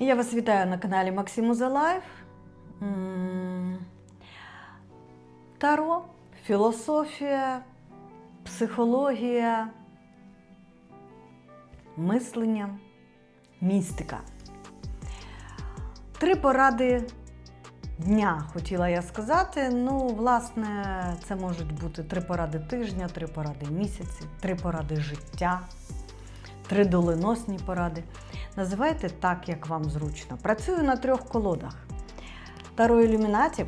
Я вас вітаю на каналі Максимуза Лайф. Таро, філософія, психологія, мислення, містика. Три поради дня, хотіла я сказати. Ну, власне, це можуть бути три поради тижня, три поради місяці, три поради життя, три доленосні поради. Називайте так, як вам зручно. Працюю на трьох колодах: таро ілюмінатів,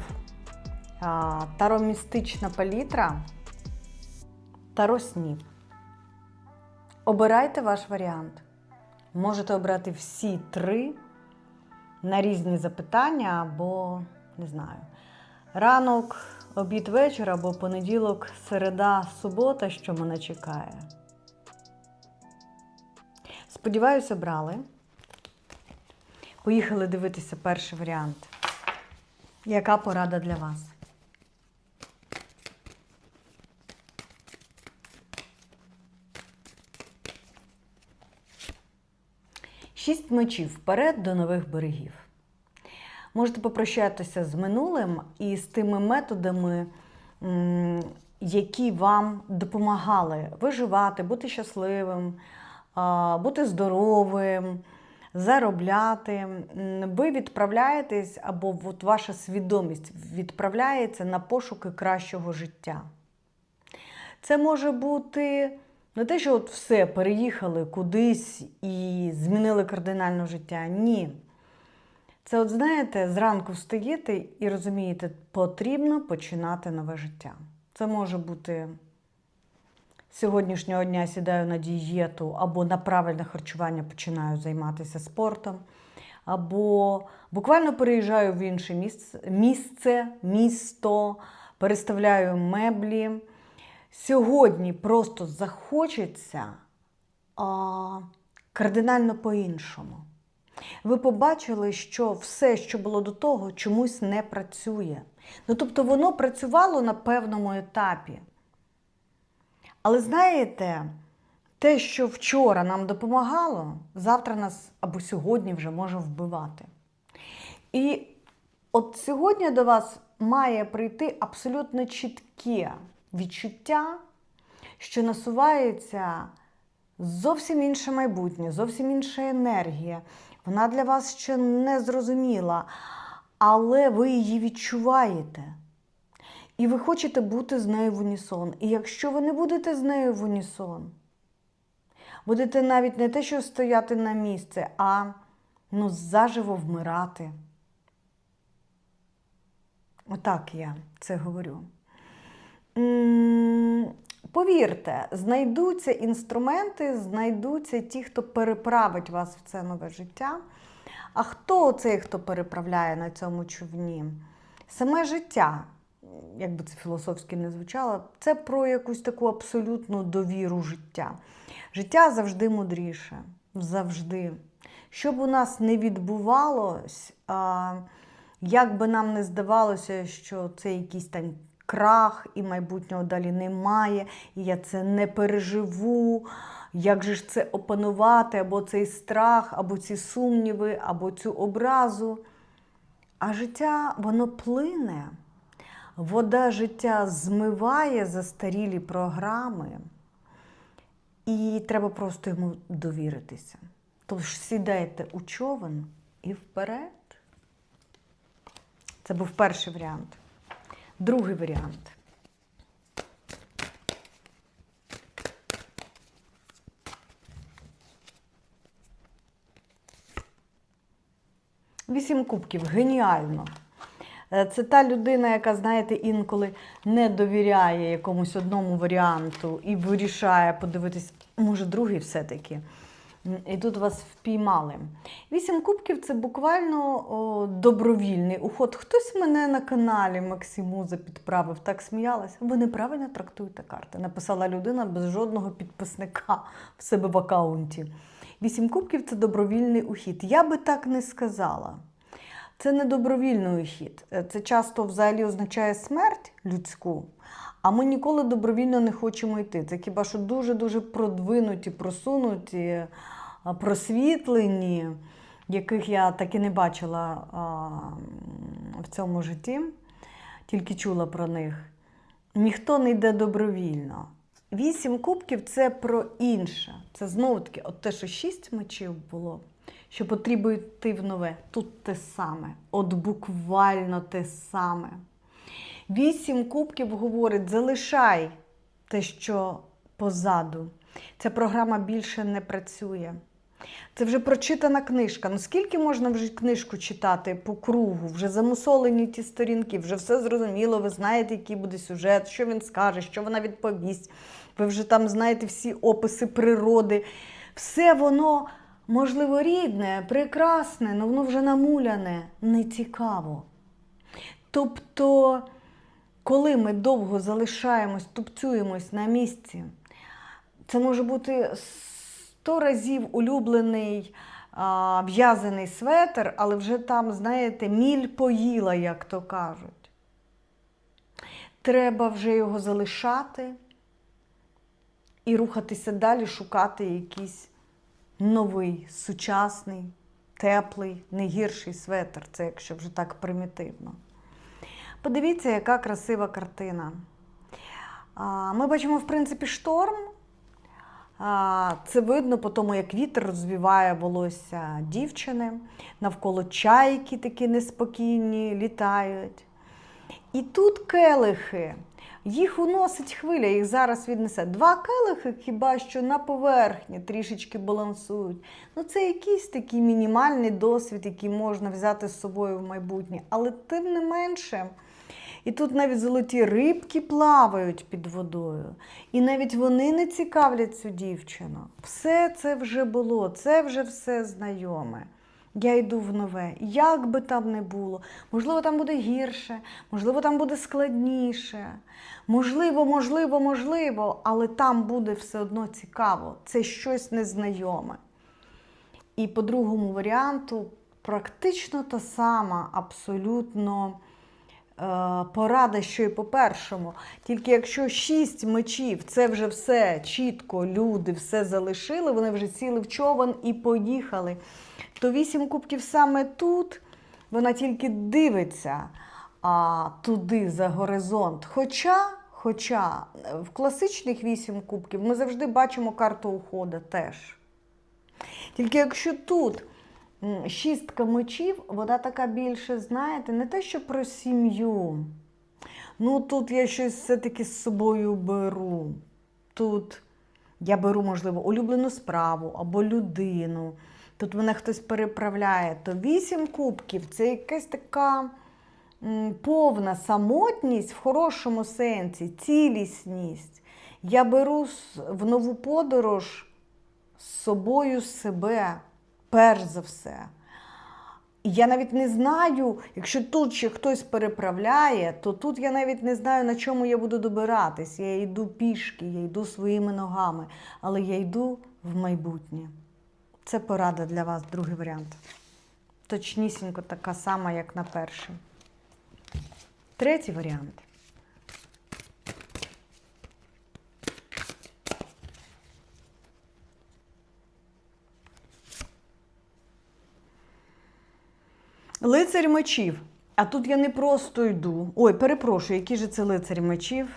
таро містична палітра, таро снів. Обирайте ваш варіант. Можете обрати всі три на різні запитання або, не знаю, ранок, обід вечір або понеділок, середа, субота, що мене чекає. Сподіваюся, брали. Поїхали дивитися перший варіант. Яка порада для вас? Шість мечів вперед до нових берегів. Можете попрощатися з минулим і з тими методами, які вам допомагали виживати, бути щасливим, бути здоровим, заробляти. Ви відправляєтесь, або от ваша свідомість відправляється на пошуки кращого життя. Це може бути не те, що от все переїхали кудись і змінили кардинально життя. Ні. Це, от знаєте, зранку встаєте і розумієте, потрібно починати нове життя. Це може бути сьогоднішнього дня сідаю на дієту, або на правильне харчування починаю займатися спортом, або буквально переїжджаю в інше місце, місце місто, переставляю меблі. Сьогодні просто захочеться а, кардинально по-іншому. Ви побачили, що все, що було до того, чомусь не працює. Ну, тобто воно працювало на певному етапі. Але знаєте, те, що вчора нам допомагало, завтра нас або сьогодні вже може вбивати. І от сьогодні до вас має прийти абсолютно чітке відчуття, що насувається зовсім інше майбутнє, зовсім інша енергія. Вона для вас ще не зрозуміла, але ви її відчуваєте. І ви хочете бути з нею в унісон. І якщо ви не будете з нею в унісон, будете навіть не те, що стояти на місці, а ну, заживо вмирати. Отак я це говорю. Повірте, знайдуться інструменти, знайдуться ті, хто переправить вас в це нове життя. А хто цей, хто переправляє на цьому човні? Саме життя, як би це філософськи не звучало, це про якусь таку абсолютну довіру життя. Життя завжди мудріше. Завжди. Щоб у нас не відбувалось, як би нам не здавалося, що це якийсь там крах і майбутнього далі немає, і я це не переживу. Як же ж це опанувати, або цей страх, або ці сумніви, або цю образу. А життя, воно плине. Вода життя змиває застарілі програми, і треба просто йому довіритися. Тож сідайте у човен і вперед. Це був перший варіант. Другий варіант. Вісім кубків. Геніально. Е, Це та людина, яка, знаєте, інколи не довіряє якомусь одному варіанту і вирішає подивитись, може, другий все-таки. І тут вас впіймали. Вісім кубків це буквально о, добровільний уход. Хтось мене на каналі Максимуза підправив, так сміялась. Ви неправильно трактуєте карти. Написала людина без жодного підписника в себе в аккаунті. Вісім кубків це добровільний ухід. Я би так не сказала. Це не добровільний ухід. Е, Це часто взагалі означає смерть людську, а ми ніколи добровільно не хочемо йти. Це хіба що дуже-дуже продвинуті, просунуті, просвітлені яких я так і не бачила в цьому житті, тільки чула про них. Ніхто не йде добровільно. Вісім кубків це про інше. Це знову таки, от те, що шість мечів було, що потрібно йти в нове. Тут те саме, от буквально те саме. Вісім кубків говорить: залишай те, що позаду. Ця програма більше не працює. Це вже прочитана книжка. Ну скільки можна вже книжку читати по кругу? Вже замусолені ті сторінки, вже все зрозуміло, ви знаєте, який буде сюжет, що він скаже, що вона відповість. Ви вже там знаєте всі описи природи. Все воно, можливо, рідне, прекрасне, але воно вже намуляне, не цікаво. Тобто, коли ми довго залишаємось, тупцюємось на місці, це може бути сто разів улюблений в'язаний светр, але вже там, знаєте, міль поїла, як то кажуть. Треба вже його залишати і рухатися далі, шукати якийсь новий, сучасний, теплий, не гірший светр. Це якщо вже так примітивно. Подивіться, яка красива картина. Ми бачимо, в принципі, шторм. Це видно по тому, як вітер розвіває волосся дівчини, навколо чайки такі неспокійні літають. І тут келихи. Їх уносить хвиля, їх зараз віднесе. Два келихи хіба що на поверхні трішечки балансують. Ну, це якийсь такий мінімальний досвід, який можна взяти з собою в майбутнє. Але тим не менше. І тут навіть золоті рибки плавають під водою. І навіть вони не цікавлять цю дівчину. Все це вже було, це вже все знайоме. Я йду в нове. Як би там не було, можливо, там буде гірше, можливо, там буде складніше. Можливо, можливо, можливо, але там буде все одно цікаво. Це щось незнайоме. І по другому варіанту практично та сама, абсолютно е, порада, що і по першому. Тільки якщо шість мечів, це вже все чітко, люди все залишили, вони вже сіли в човен і поїхали. То вісім кубків саме тут, вона тільки дивиться а, туди за горизонт. Хоча, хоча в класичних вісім кубків ми завжди бачимо карту уходу теж. Тільки якщо тут шістка мечів, вона така більше, знаєте, не те, що про сім'ю. Ну, тут я щось все-таки з собою беру. Тут я беру, можливо, улюблену справу або людину. Тут мене хтось переправляє. То вісім кубків це якась така повна самотність в хорошому сенсі, цілісність. Я беру в нову подорож з собою себе, перш за все. Я навіть не знаю, якщо тут ще хтось переправляє, то тут я навіть не знаю, на чому я буду добиратись. Я йду пішки, я йду своїми ногами, але я йду в майбутнє. Це порада для вас, другий варіант. Точнісінько така сама, як на перший. Третій варіант. Лицарь мечів. А тут я не просто йду. Ой, перепрошую, який же це лицарь мечів?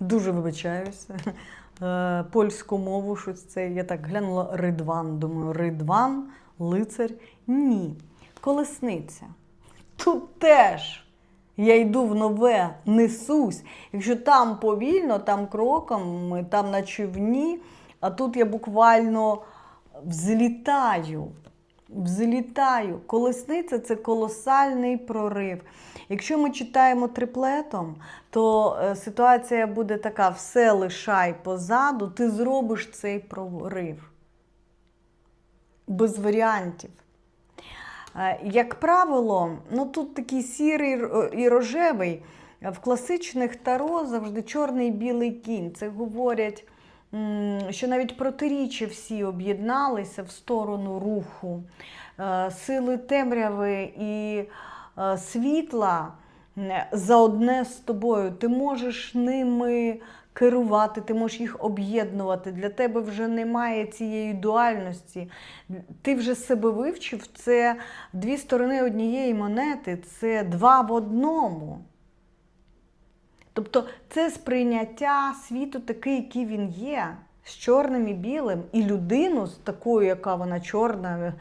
Дуже вибачаюся. Е, Польську мову, щось це. Я так глянула Ридван. Думаю, Ридван, лицар. Ні. Колесниця. Тут теж. Я йду в нове, несусь. Якщо там повільно, там кроком, там на човні, а тут я буквально взлітаю. Взлітаю. Колесниця це колосальний прорив. Якщо ми читаємо триплетом, то е, ситуація буде така: все лишай позаду, ти зробиш цей прорив. Без варіантів. Е, Як правило, ну тут такий сірий і рожевий. В класичних таро завжди чорний і білий кінь. Це говорять, що навіть протиріччя всі об'єдналися в сторону руху. Е, Сили темряви і е, світла за одне з тобою. Ти можеш ними керувати, ти можеш їх об'єднувати. Для тебе вже немає цієї дуальності. Ти вже себе вивчив. Це дві сторони однієї монети, це два в одному. Тобто це сприйняття світу такий, який він є, з чорним і білим, і людину з такою, яка вона чорна,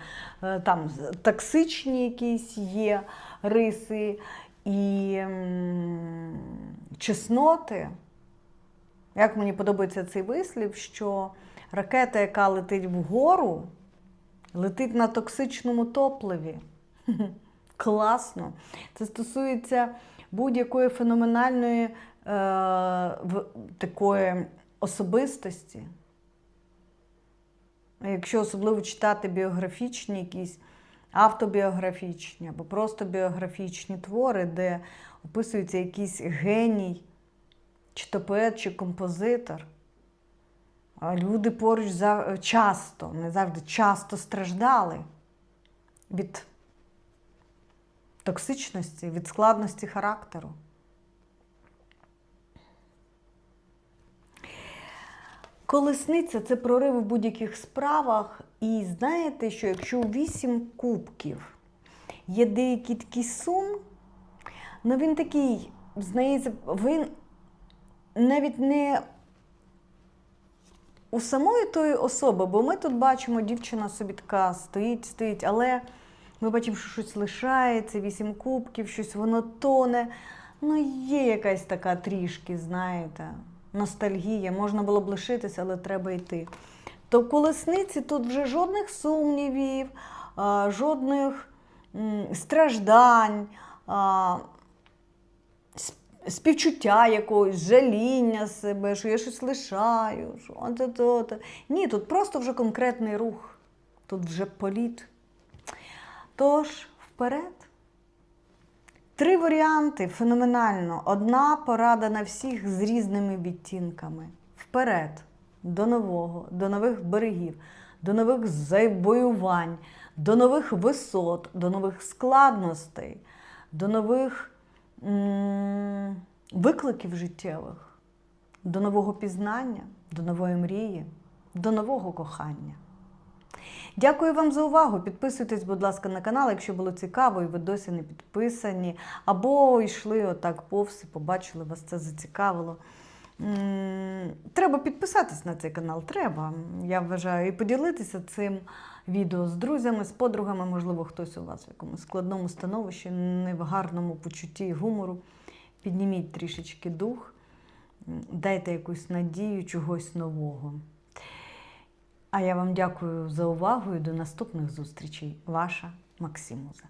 е, там токсичні якісь є риси і чесноти. Як мені подобається цей вислів, що ракета, яка летить вгору, летить на токсичному топливі. Класно. Це стосується будь-якої феноменальної е, такої особистості. Якщо особливо читати біографічні якісь автобіографічні або просто біографічні твори, де описується якийсь геній, чи то поет, чи композитор. Люди поруч часто, не завжди, часто страждали від токсичності, від складності характеру. Колесниця це прориви в будь-яких справах. І знаєте, що якщо у вісім кубків є деякий такий сум, ну він такий, здається, він навіть не у самої тої особи, бо ми тут бачимо, дівчина собі така стоїть, стоїть, але ми бачимо, що щось лишається, вісім кубків, щось воно тоне. Ну, є якась така трішки, знаєте, ностальгія. Можна було б лишитися, але треба йти. То в колесниці тут вже жодних сумнівів, жодних страждань, співчуття якогось, жаління себе, що я щось лишаю, що. Ні, тут просто вже конкретний рух, тут вже політ. Тож, вперед. Три варіанти феноменально. Одна порада на всіх з різними відтінками. Вперед, до нового, до нових берегів, до нових завоювань, до нових висот, до нових складностей, до нових м- викликів життєвих, до нового пізнання, до нової мрії, до нового кохання. Дякую вам за увагу. Підписуйтесь, будь ласка, на канал, якщо було цікаво і ви досі не підписані. Або йшли отак повз і побачили, вас це зацікавило. Треба підписатись на цей канал, треба. Я вважаю, і поділитися цим відео з друзями, з подругами. Можливо, хтось у вас в якомусь складному становищі, не в гарному почутті гумору. Підніміть трішечки дух, дайте якусь надію чогось нового. А я вам дякую за увагу і до наступних зустрічей. Ваша Максимуза.